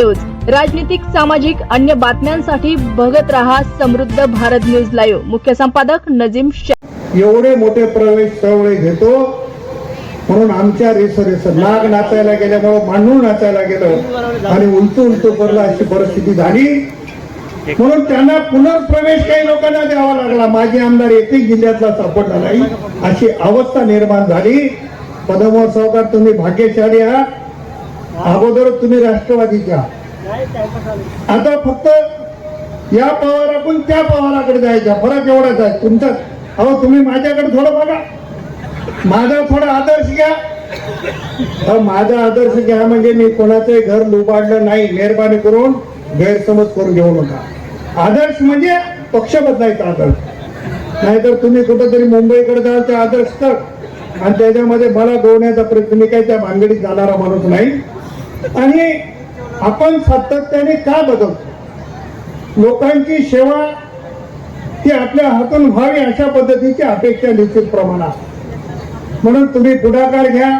News. राजनीतिक सामाजिक अन्य बातम्यांसाठी बघत रहा समृद्ध भारत न्यूज लाईव्ह. मुख्य संपादक नजीम शाह एवढे मोठे प्रवेश चळवळी घेतो. म्हणून आमच्या रेस रेस नाग नाचायला गेल्यामुळं मांडूळ नाचायला गेलं. आणि उलटू उलटू पडला अशी परिस्थिती झाली. म्हणून त्यांना पुनर्प्रवेश काही लोकांना द्यावा लागला. माजी आमदार एकही जिल्ह्यातला सापडला नाही अशी अवस्था निर्माण झाली. पदमोह सावकार तुम्ही भाग्यशाली आहात. अगोदर तुम्ही राष्ट्रवादीच्या आता फक्त या पवाराकडून त्या पवाराकडे जायचा. फरक एवढाच आहे. तुमचा अहो तुम्ही माझ्याकडे थोडं बघा. माझा थोडा आदर्श घ्या. अहो, माझा आदर्श घ्या म्हणजे मी कोणाचंही घर लुबाडलं नाही मेहरबानी करून गैरसमज करून घेऊ नका. आदर्श म्हणजे पक्ष बदलायचा आदर्श. नाहीतर तुम्ही कुठंतरी मुंबईकडे जाल ते आदर्श तर. आणि त्याच्यामध्ये मला गोवण्याचा प्रयत्न मी काही त्या भानगडीत जाणारा माणूस नाही. आणि आपण सातत्याने का बदलतो? लोकांची सेवा ती आपल्या हातून व्हावी अशा पद्धतीची अपेक्षा निश्चित प्रमाणात म्हणून तुम्ही पुढाकार घ्या.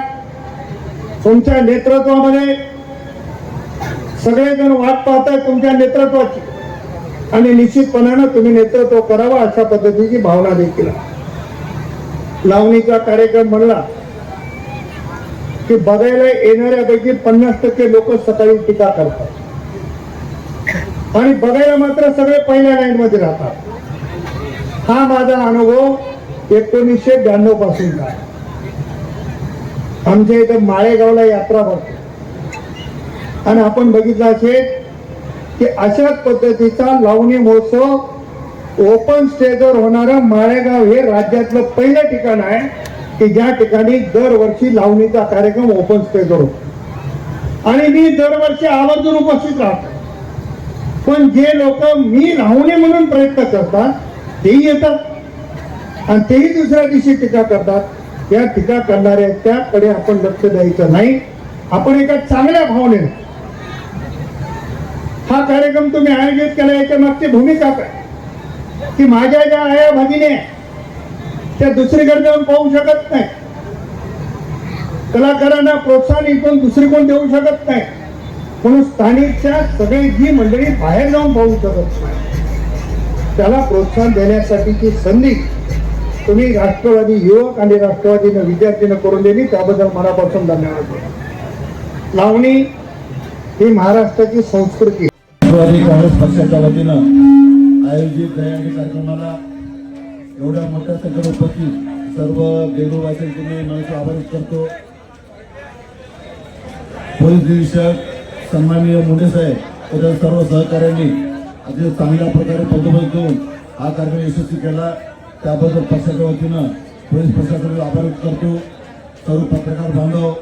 तुमच्या नेतृत्वामध्ये सगळेजण वाट पाहताय तुमच्या नेतृत्वाची. आणि निश्चितपणानं तुम्ही नेतृत्व करावं अशा पद्धतीची भावना देखील लावणीचा कार्यक्रम म्हणला की बघायला येणाऱ्यापैकी पन्नास टक्के लोक सकाळी टीका करतात. आणि बघायला मात्र सगळे पहिल्या लाईन मध्ये राहतात. हा माझा अनुभव एकोणीसशे ब्याण्णव पासूनचा आमच्या इथं माळेगावला यात्रा भरतो. आणि आपण बघितलं असेल की अशाच पद्धतीचा लावणी महोत्सव ओपन स्टेजवर होणारं माळेगाव हे राज्यातलं पहिलं ठिकाण आहे. की ज्या ठिकाणी दरवर्षी लावणीचा कार्यक्रम ओपन स्टेज होतो. आणि मी दरवर्षी आवर्जून उपस्थित राहतो. पण जे लोक मी लावणी म्हणून प्रयत्न करतात तेही येतात. आणि तेही दुसऱ्या दिवशी टीका करतात. या टीका करणाऱ्याच्याकडे आपण लक्ष द्यायचं नाही. आपण एका चांगल्या भावनेने. हा कार्यक्रम तुम्ही आयोजित केला याच्या मागची भूमिका काय? की माझ्या ज्या आया भगिनी आहे त्या दुसरीकडे जाऊन पाहू शकत नाही. कलाकारांना प्रोत्साहन इथून दुसरी कोण देऊ शकत नाही. म्हणून स्थानिकच्या सगळी जी मंडळी बाहेर जाऊन पाहू शकत नाही. त्याला प्रोत्साहन देण्यासाठीची संधी तुम्ही राष्ट्रवादी युवक आणि राष्ट्रवादीनं विद्यार्थ्यांना करून दिली त्याबद्दल मनापासून धन्यवाद. लावणी ही महाराष्ट्राची संस्कृती. राष्ट्रवादी काँग्रेस पक्षाच्या वतीनं आयोजित कार्यक्रमाला एवढ्या मोठ्या संख्येने उपस्थित सर्व बेगोबाचे तुम्ही मनसे आभारित करतो. पोलीस निरीक्षक सन्माननीय मुंडे साहेब तसेच सर्व सहकाऱ्यांनी अतिशय चांगल्या प्रकारे बंदोबस्त देऊन हा कार्यक्रम यशस्वी केला. त्याबद्दल पक्षाच्या वतीनं पोलीस प्रशासनाला आभारित करतो. सर्व पत्रकार बांधव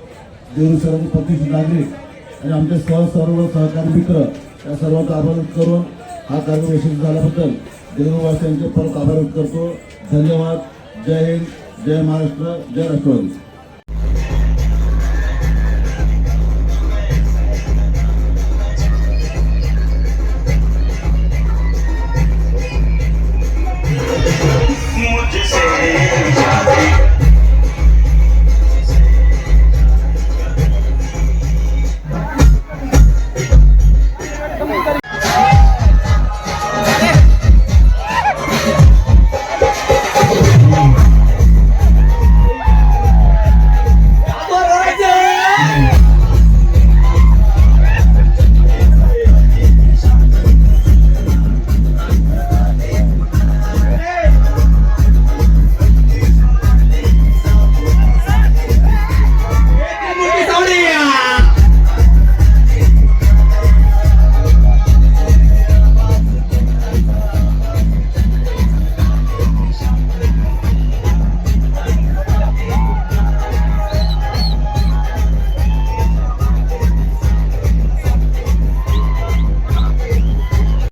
देऊळ सर्व प्रतिष्ठित नागरिक आणि आमचे सह सर्व सहकारी मित्र या सर्वांचा आभार करून हा कार्यक्रम यशस्वी झाल्याबद्दल देववासियांचे परत आभार व्यक्त करतो. धन्यवाद. जय हिंद. जय महाराष्ट्र. जय राष्ट्रवादी.